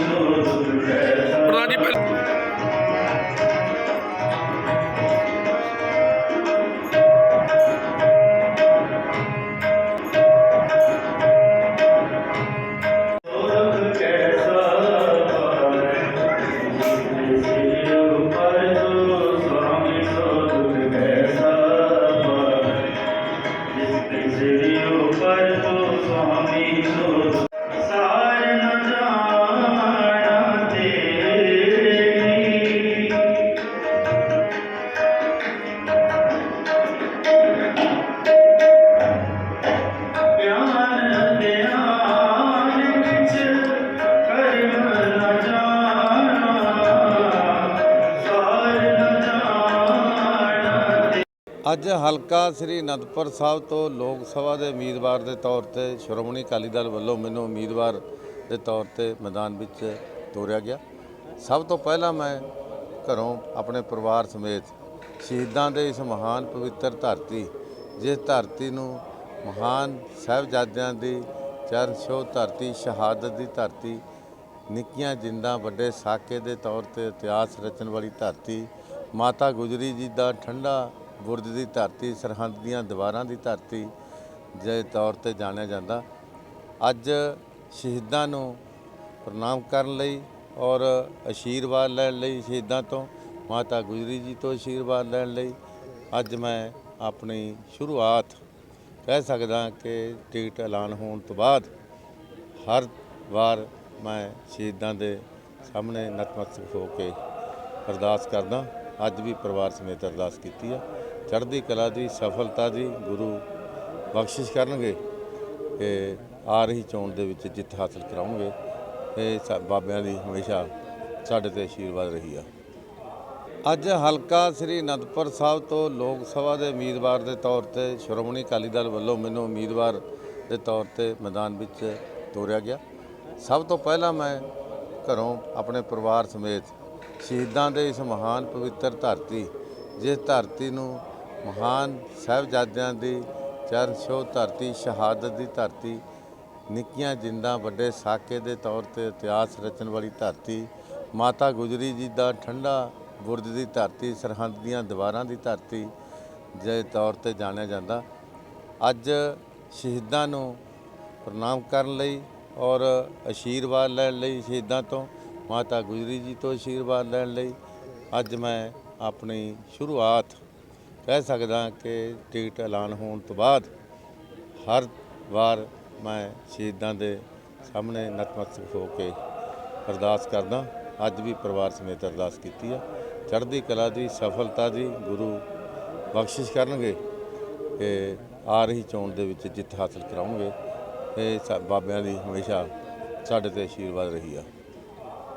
ਪ੍ਰਧਾਨ ਜੀ ਅੱਜ ਹਲਕਾ ਸ੍ਰੀ ਅਨੰਦਪੁਰ ਸਾਹਿਬ ਤੋਂ ਲੋਕ ਸਭਾ ਦੇ ਉਮੀਦਵਾਰ ਦੇ ਤੌਰ ਤੇ ਸ਼੍ਰੋਮਣੀ ਅਕਾਲੀ ਦਲ ਵੱਲੋਂ ਮੈਨੂੰ ਉਮੀਦਵਾਰ ਦੇ ਤੌਰ ਤੇ ਮੈਦਾਨ ਵਿੱਚ ਤੋਰਿਆ ਗਿਆ। ਸਭ ਤੋਂ ਪਹਿਲਾਂ ਮੈਂ ਘਰੋਂ ਆਪਣੇ ਪਰਿਵਾਰ ਸਮੇਤ ਸ਼ਹੀਦਾਂ ਦੇ ਇਸ ਮਹਾਨ ਪਵਿੱਤਰ ਧਰਤੀ, ਜਿਸ ਧਰਤੀ ਨੂੰ ਮਹਾਨ ਸਾਹਿਬਜ਼ਾਦਿਆਂ ਦੀ ਚਰਨ ਛੋਹ ਧਰਤੀ, ਸ਼ਹਾਦਤ ਦੀ ਧਰਤੀ, ਨਿੱਕੀਆਂ ਜਿੰਦਾਂ ਵੱਡੇ ਸਾਕੇ ਦੇ ਤੌਰ ਤੇ ਇਤਿਹਾਸ ਰਚਣ ਵਾਲੀ ਧਰਤੀ, ਮਾਤਾ ਗੁਜਰੀ ਜੀ ਦਾ ਠੰਡਾ ਗੁਰਦ ਦੀ ਧਰਤੀ, ਸਰਹੰਦ ਦੀਆਂ ਦੀਵਾਰਾਂ ਦੀ ਧਰਤੀ ਦੇ ਤੌਰ ਤੇ ਜਾਣਿਆ ਜਾਂਦਾ। ਅੱਜ ਸ਼ਹੀਦਾਂ ਨੂੰ ਪ੍ਰਣਾਮ ਕਰਨ ਲਈ ਔਰ ਅਸ਼ੀਰਵਾਦ ਲੈਣ ਲਈ ਸ਼ਹੀਦਾਂ ਤੋਂ, ਮਾਤਾ ਗੁਜਰੀ ਜੀ ਤੋਂ ਅਸ਼ੀਰਵਾਦ ਲੈਣ ਲਈ ਅੱਜ ਮੈਂ ਆਪਣੀ ਸ਼ੁਰੂਆਤ ਕਹਿ ਸਕਦਾ ਕਿ ਟਿਕਟ ਐਲਾਨ ਹੋਣ ਤੋਂ ਬਾਅਦ ਹਰ ਵਾਰ ਮੈਂ ਸ਼ਹੀਦਾਂ ਦੇ ਸਾਹਮਣੇ ਨਤਮਸਤਕ ਹੋ ਕੇ ਅਰਦਾਸ ਕਰਦਾ। ਅੱਜ ਵੀ ਪਰਿਵਾਰ ਸਮੇਤ ਅਰਦਾਸ ਕੀਤੀ ਆ। ਚੜ੍ਹਦੀ ਕਲਾ ਦੀ ਸਫਲਤਾ ਦੀ ਗੁਰੂ ਬਖਸ਼ਿਸ਼ ਕਰਨਗੇ ਤੇ ਆ ਰਹੀ ਚੋਣ ਦੇ ਵਿੱਚ ਜਿੱਤ ਹਾਸਲ ਕਰਾਉਣਗੇ। ਇਹ ਸਾ- ਬਾਬਿਆਂ ਦੀ ਹਮੇਸ਼ਾ ਸਾਡੇ ਤੇ ਆਸ਼ੀਰਵਾਦ ਰਹੀ ਆ। ਅੱਜ ਹਲਕਾ ਸ੍ਰੀ ਅਨੰਦਪੁਰ ਸਾਹਿਬ ਤੋਂ ਲੋਕ ਸਭਾ ਦੇ ਉਮੀਦਵਾਰ ਦੇ ਤੌਰ ਤੇ ਸ਼੍ਰੋਮਣੀ ਅਕਾਲੀ ਦਲ ਵੱਲੋਂ ਮੈਨੂੰ ਉਮੀਦਵਾਰ ਦੇ ਤੌਰ ਤੇ ਮੈਦਾਨ ਵਿੱਚ ਤੋਰਿਆ ਗਿਆ। ਸਭ ਤੋਂ ਪਹਿਲਾਂ ਮੈਂ ਘਰੋਂ ਆਪਣੇ ਪਰਿਵਾਰ ਸਮੇਤ ਸ਼ਹੀਦਾਂ ਦੇ ਇਸ ਮਹਾਨ ਪਵਿੱਤਰ ਧਰਤੀ, ਜਿਸ ਧਰਤੀ ਨੂੰ ਮਹਾਨ ਸਾਹਿਬਜ਼ਾਦਿਆਂ ਦੀ ਚਰਨ ਛੋਹ ਧਰਤੀ, ਸ਼ਹਾਦਤ ਦੀ ਧਰਤੀ, ਨਿੱਕੀਆਂ ਜਿੰਦਾਂ ਵੱਡੇ ਸਾਕੇ ਦੇ ਤੌਰ ਤੇ ਇਤਿਹਾਸ ਰਚਣ ਵਾਲੀ ਧਰਤੀ, ਮਾਤਾ ਗੁਜਰੀ ਜੀ ਦਾ ਠੰਡਾ ਬੁਰਜ ਦੀ ਧਰਤੀ, ਸਰਹੰਦ ਦੀਆਂ ਦੀਵਾਰਾਂ ਦੀ ਧਰਤੀ ਦੇ ਤੌਰ ਤੇ ਜਾਣਿਆ ਜਾਂਦਾ। ਅੱਜ ਸ਼ਹੀਦਾਂ ਨੂੰ ਪ੍ਰਣਾਮ ਕਰਨ ਲਈ ਔਰ ਅਸ਼ੀਰਵਾਦ ਲੈਣ ਲਈ ਸ਼ਹੀਦਾਂ ਤੋਂ, ਮਾਤਾ ਗੁਜਰੀ ਜੀ ਤੋਂ ਅਸ਼ੀਰਵਾਦ ਲੈਣ ਲਈ ਅੱਜ ਮੈਂ ਆਪਣੀ ਸ਼ੁਰੂਆਤ ਕਹਿ ਸਕਦਾ ਕਿ ਟਿਕਟ ਐਲਾਨ ਹੋਣ ਤੋਂ ਬਾਅਦ ਹਰ ਵਾਰ ਮੈਂ ਸ਼ਹੀਦਾਂ ਦੇ ਸਾਹਮਣੇ ਨਤਮਸਤਕ ਹੋ ਕੇ ਅਰਦਾਸ ਕਰਦਾ। ਅੱਜ ਵੀ ਪਰਿਵਾਰ ਸਮੇਤ ਅਰਦਾਸ ਕੀਤੀ ਆ। ਚੜ੍ਹਦੀ ਕਲਾ ਦੀ ਸਫਲਤਾ ਦੀ ਗੁਰੂ ਬਖਸ਼ਿਸ਼ ਕਰਨਗੇ ਤੇ ਆ ਰਹੀ ਚੋਣ ਦੇ ਵਿੱਚ ਜਿੱਤ ਹਾਸਲ ਕਰਾਉਣਗੇ। ਇਹ ਸਾ- ਬਾਬਿਆਂ ਦੀ ਹਮੇਸ਼ਾ ਸਾਡੇ ਤੇ ਆਸ਼ੀਰਵਾਦ ਰਹੀ ਆ।